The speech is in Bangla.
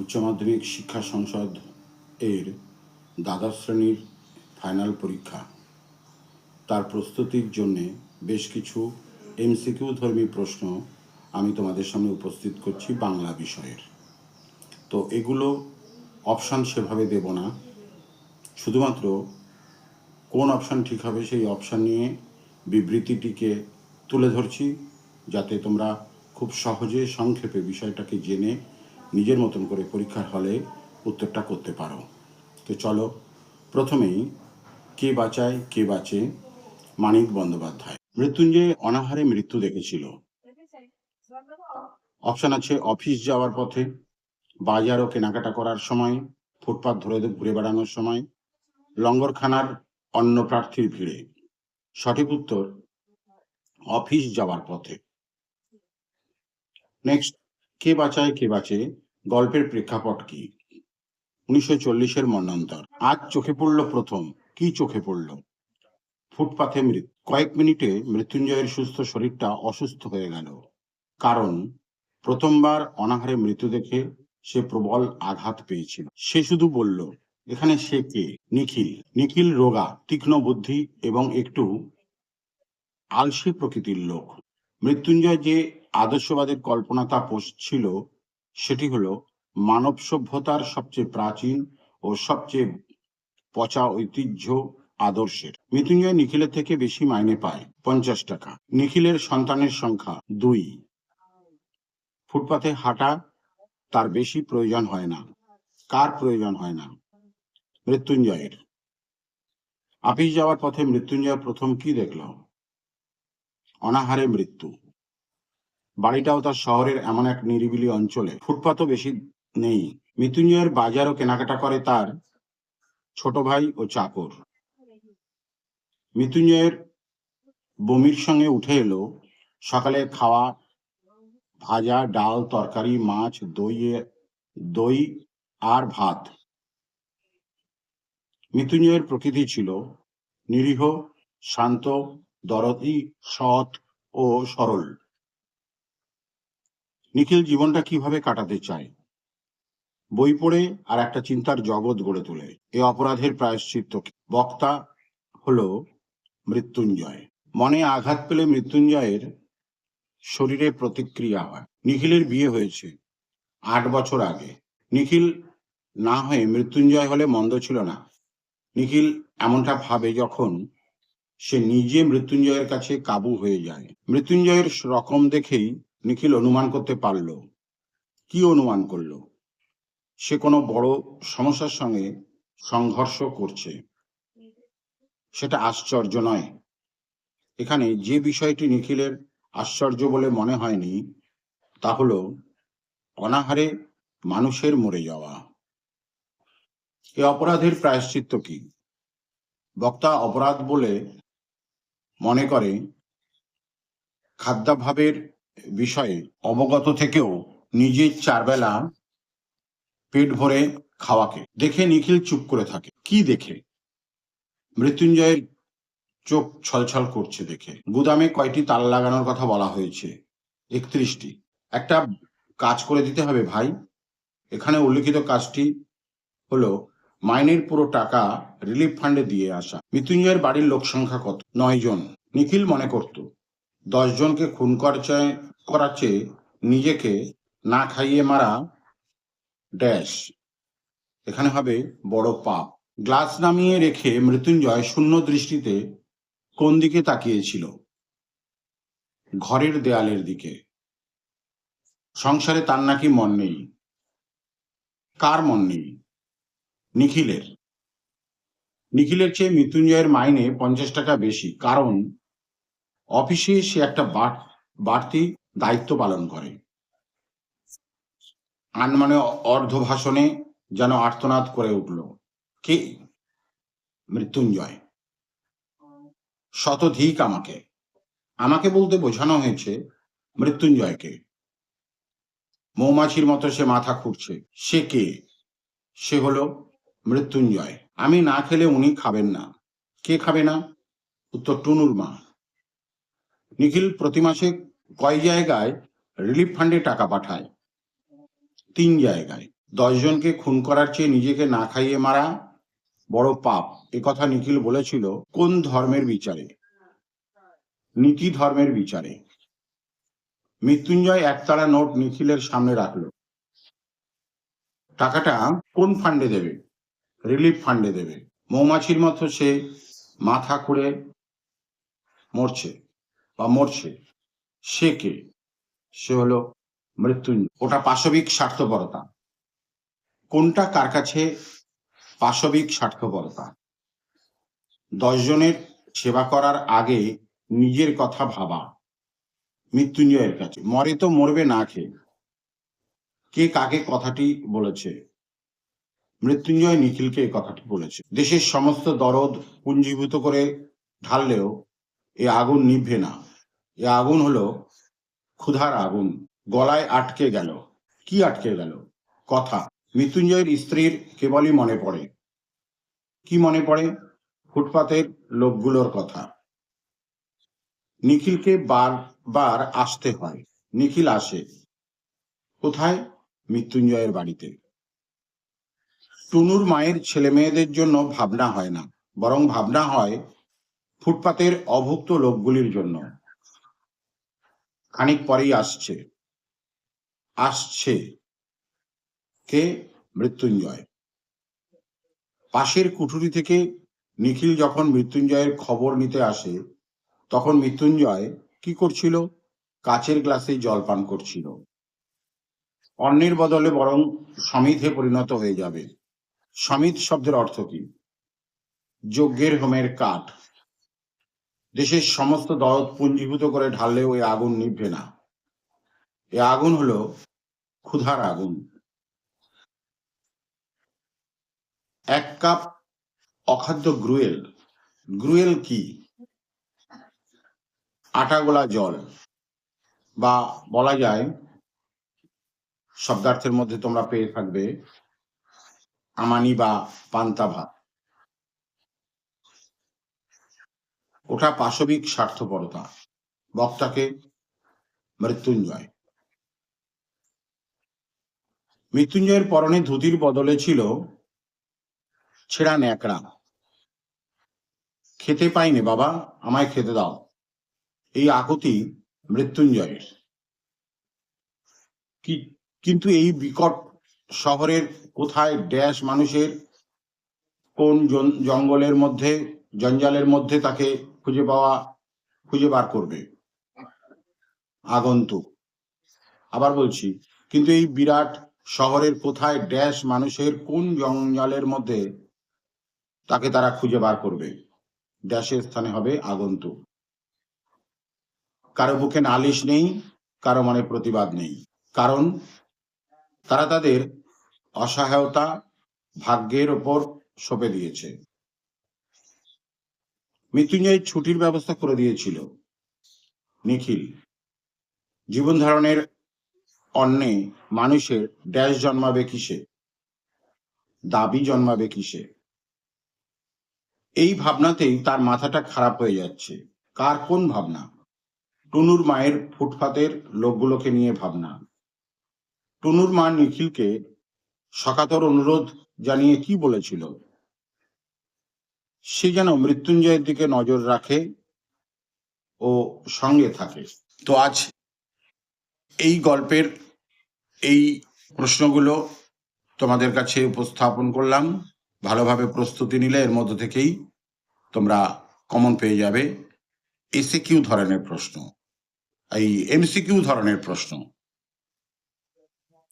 উচ্চ মাধ্যমিক শিক্ষা সংসদ এর দ্বাদশ শ্রেণির ফাইনাল পরীক্ষা। তার প্রস্তুতির জন্যে বেশ কিছু এমসিকিউ ধর্মী প্রশ্ন আমি তোমাদের সামনে উপস্থিত করছি বাংলা বিষয়ের। তো এগুলো অপশান সেভাবে দেব না। শুধুমাত্র কোন অপশান ঠিক হবে সেই অপশান নিয়ে বিবৃতিটিকে তুলে ধরছি, যাতে তোমরা খুব সহজে সংক্ষেপে বিষয়টাকে জেনে নিজের মতন করে পরীক্ষার হলে উত্তরটা করতে পারো। তো চলো, প্রথমেই কে বাঁচায়, কে বাঁচে? মানিক বন্দ্যোপাধ্যায়। মৃত্যুঞ্জয় অনাহারে মৃত্যু দেখেছিল। অপশন আছে, অফিস যাওয়ার পথে, বাজার ও কেনাকাটা করার সময়, ফুটপাত ধরে ধরে ঘুরে বেড়ানোর সময়, লঙ্গরখানার অন্য প্রার্থীর ভিড়ে। সঠিক উত্তর, অফিস যাওয়ার পথে। নেক্সট কে বাঁচায়, কে বাঁচে, গল্পের প্রেক্ষাপট কি? উনিশশো চল্লিশের মন্বন্তর আজ চোখে পড়ল প্রথম। কি চোখে পড়ল? ফুটপাথে কয়েক মিনিটে মৃত্যুঞ্জয়ের সুস্থ শরীরটা অসুস্থ হয়ে গেল। কারণ, প্রথমবার অনাহারে মৃত্যু দেখে সে প্রবল আঘাত পেয়েছিল। সে শুধু বলল, এখানে সে কে? নিখিল। নিখিল রোগা, তীক্ষ্ণ বুদ্ধি এবং একটু আলসে প্রকৃতির লোক। মৃত্যুঞ্জয় যে আদর্শবাদের কল্পনা তা ছিল সেটি হলো মানব সভ্যতার সবচেয়ে প্রাচীন ও সবচেয়ে পচা ঐতিহ্য আদর্শের। মৃত্যুঞ্জয় নিখিলের থেকে বেশি মাইনে পায় পঞ্চাশ টাকা। নিখিলের সন্তানের সংখ্যা দুই। ফুটপাথে হাঁটা তার বেশি প্রয়োজন হয় না। কার প্রয়োজন হয় না? মৃত্যুঞ্জয়ের। আপিস যাওয়ার পথে মৃত্যুঞ্জয় প্রথম কি দেখল? অনাহারে মৃত্যু। বাড়িটাও তার শহরের এমন এক নিরিবিলি অঞ্চলে। ফুটপাতও বেশি নেই। মৃত্যুঞ্জয়ের বাজারও কেনাকাটা করে তার ছোট ভাই ও চাকর। মৃত্যুঞ্জয়ের বমির সঙ্গে উঠে এলো। সকালে খাওয়া, ভাজা, ডাল, তরকারি, মাছ, দই দই আর ভাত। মৃত্যুঞ্জয়ের প্রকৃতি ছিল নিরীহ, শান্ত, দরদি, সৎ ও সরল। নিখিল জীবনটা কীভাবে কাটাতে চায়? বই পড়ে আর একটা চিন্তার জগৎ গড়ে তোলে। এ অপরাধের প্রায়শ্চিত্ত বক্তা হল মৃত্যুঞ্জয়। মনে আঘাত পেলে মৃত্যুঞ্জয়ের শরীরে প্রতিক্রিয়া হয়। নিখিলের বিয়ে হয়েছে আট বছর আগে। নিখিল না হয়ে মৃত্যুঞ্জয় হলে মন্দ ছিল না। নিখিল এমনটা ভাবে যখন সে নিজে মৃত্যুঞ্জয়ের কাছে কাবু হয়ে যায়। মৃত্যুঞ্জয়ের রকম দেখেই নিখিল অনুমান করতে পারল। কি অনুমান করল? সে কোনো বড় সমস্যার সঙ্গে সংঘর্ষ করছে। সেটা আশ্চর্য নয়। এখানে যে বিষয়টি নিখিলের আশ্চর্য বলে মনে হয়নি, তা হলো অনাহারে মানুষের মরে যাওয়া। এ অপরাধের প্রায়শ্চিত্ত কি? বক্তা অপরাধ বলে মনে করে খাদ্যাভাবের বিষয়ে অবগত থেকেও নিজের চারবেলা পেট ভরে খাওয়াকে দেখে নিখিল চুপ করে থাকে। কি দেখে? মৃত্যুঞ্জয়ের চোখ ছলছল করছে দেখে। গুদামে কয়টি তালা লাগানোর কথা বলা হয়েছে? একত্রিশটি। একটা কাজ করে দিতে হবে ভাই। এখানে উল্লেখিত কাজটি হলো মাইনের পুরো টাকা রিলিফ ফান্ডে দিয়ে আসা। মৃত্যুঞ্জয়ের বাড়ির লোক সংখ্যা কত? নয় জন। নিখিল মনে করত দশ জনকে খুন করার চেয়ে নিজেকে না খাইয়ে মারা ড্যাশ। এখানে হবে বড় পাপ। গ্লাস নামিয়ে রেখে মৃত্যুঞ্জয় শূন্য দৃষ্টিতে কোন দিকে তাকিয়েছিল? ঘরের দেয়ালের দিকে। সংসারে তার নাকি মন নেই। কার মন নেই? নিখিলের। নিখিলের চেয়ে মৃত্যুঞ্জয়ের মাইনে পঞ্চাশ টাকা বেশি। কারণ অফিসে সে একটা বাড়তি দায়িত্ব পালন করে। আনমানে অর্ধ ভাষণে যেন আর্তনাদ করে উঠল। কে? মৃত্যুঞ্জয়। শতধিক আমাকে। আমাকে বলতে বোঝানো হয়েছে মৃত্যুঞ্জয়কে। মৌমাছির মতো সে মাথা খুঁড়ছে। সে কে? সে হলো মৃত্যুঞ্জয়। আমি না খেলে উনি খাবেন না। কে খাবে না? উত্তর টুনুর মা। নিখিল প্রতি মাসে কয় জায়গায় রিলিফ ফান্ডে টাকা পাঠায়? তিন জায়গায়। দশজনকে খুন করার চেয়ে নিজেকে না খাইয়ে মারা? বড় পাপ। কথা নিখিল বলেছিল, কোন ধর্মের বিচারে? নীতি ধর্মের বিচারে। মৃত্যুঞ্জয় একতারা নোট নিখিলের সামনে রাখল। টাকাটা কোন ফান্ডে দেবে? রিলিফ ফান্ডে দেবে। মৌমাছির মতো সে মাথা খুঁড়ে মরছে। বা মরছে, সে কে? সে হলো মৃত্যুঞ্জয়। ওটা পাশবিক স্বার্থপরতা। কোনটা কার কাছে? পাশবিক স্বার্থপরতা। দশজনের সেবা করার আগে নিজের কথা ভাবা, মৃত্যুঞ্জয়ের কাছে। মরে তো মরবে না খেয়ে কে কাকে কথাটি বলেছে? মৃত্যুঞ্জয় নিখিলকে এই কথাটি বলেছে। দেশের সমস্ত দরদ পুঞ্জীভূত করে ঢাললেও এ আগুন নিভবে না। এ আগুন হলো ক্ষুধার আগুন। গলায় আটকে গেল। কি আটকে গেল? কথা। মৃত্যুঞ্জয়ের স্ত্রীর কেবলই মনে পড়ে। কি মনে পড়ে? ফুটপাতের লোকগুলোর কথা। নিখিলকে বারবার আসতে হয়। নিখিল আসে। কোথায়? মৃত্যুঞ্জয়ের বাড়িতে। টুনুর মায়ের ছেলে মেয়েদের জন্য ভাবনা হয় না। বরং ভাবনা হয় ফুটপাতের অভুক্ত লোকগুলির জন্য। খানিক পরেই আসছে। আসছে কে? মৃত্যুঞ্জয়। পাশের কুঠুরি থেকে নিখিল যখন মৃত্যুঞ্জয়ের খবর নিতে আসে, তখন মৃত্যুঞ্জয় কি করছিল? কাচের গ্লাসে জল পান করছিল। অন্যের বদলে বরং সমিধে পরিণত হয়ে যাবে। সমিত শব্দের অর্থ কি? যজ্ঞের হোমের কাঠ। দেশের সমস্ত দরদ পুঞ্জীভূত করে ঢাললে ওই আগুন নিভবে না। এ আগুন হলো ক্ষুধার আগুন। এক কাপ অখাদ্য গ্রুয়েল। গ্রুয়েল কি? আটা গোলা জল। বা বলা যায়, শব্দার্থের মধ্যে তোমরা পেয়ে থাকবে, আমানি বা পান্তা ভাত। ওটা পাশবিক স্বার্থপরতা। বক্তাকে মৃত্যুঞ্জয়। মৃত্যুঞ্জয়ের পরনে ধুতির বদলে ছিল ছেঁড়া ন্যাকড়া। খেতে পাইনি, বাবা, আমায় খেতে দাও। এই আকুতি মৃত্যুঞ্জয়ের। কি, কিন্তু এই বিকট শহরের কোথায় ড্যাশ মানুষের কোন জঙ্গলের মধ্যে, জঞ্জালের মধ্যে তাকে খুঁজে পাওয়া, খুঁজে বার করবে। আগন্তুক। আবার বলছি, কিন্তু এই বিরাট শহরের কোথায় ড্যাশ মানুষের কোন জঞ্জালের মধ্যে তাকে তারা খুঁজে বার করবে? ড্যাশের স্থানে হবে আগন্তুক। কারও বুকে নালিশ নেই, কারও মনে প্রতিবাদ নেই। কারণ তারা তাদের অসহায়তা ভাগ্যের ওপর সঁপে দিয়েছে। মৃত্যুঞ্জয় ছুটির ব্যবস্থা করে দিয়েছিল। নিখিল, জীবন ধারণের অন্নে মানুষের ড্যাশ জন্মাবে কিসে? দাবি জন্মাবে কিসে? এই ভাবনাতেই তার মাথাটা খারাপ হয়ে যাচ্ছে। কার কোন ভাবনা? টুনুর মায়ের ফুটপাতের লোকগুলোকে নিয়ে ভাবনা। টুনুর মা নিখিলকে সকাতর অনুরোধ জানিয়ে কি বলেছিল? সে যেন মৃত্যুঞ্জয়ের দিকে নজর রাখে ও সঙ্গে থাকে। তো আজ এই গল্পের এই প্রশ্নগুলো তোমাদের কাছে উপস্থাপন করলাম। ভালোভাবে প্রস্তুতি নিলে এর মধ্য থেকেই তোমরা কমন পেয়ে যাবে। এসে কিউ ধরনের প্রশ্ন, এই এমসিকিউ ধরনের প্রশ্ন।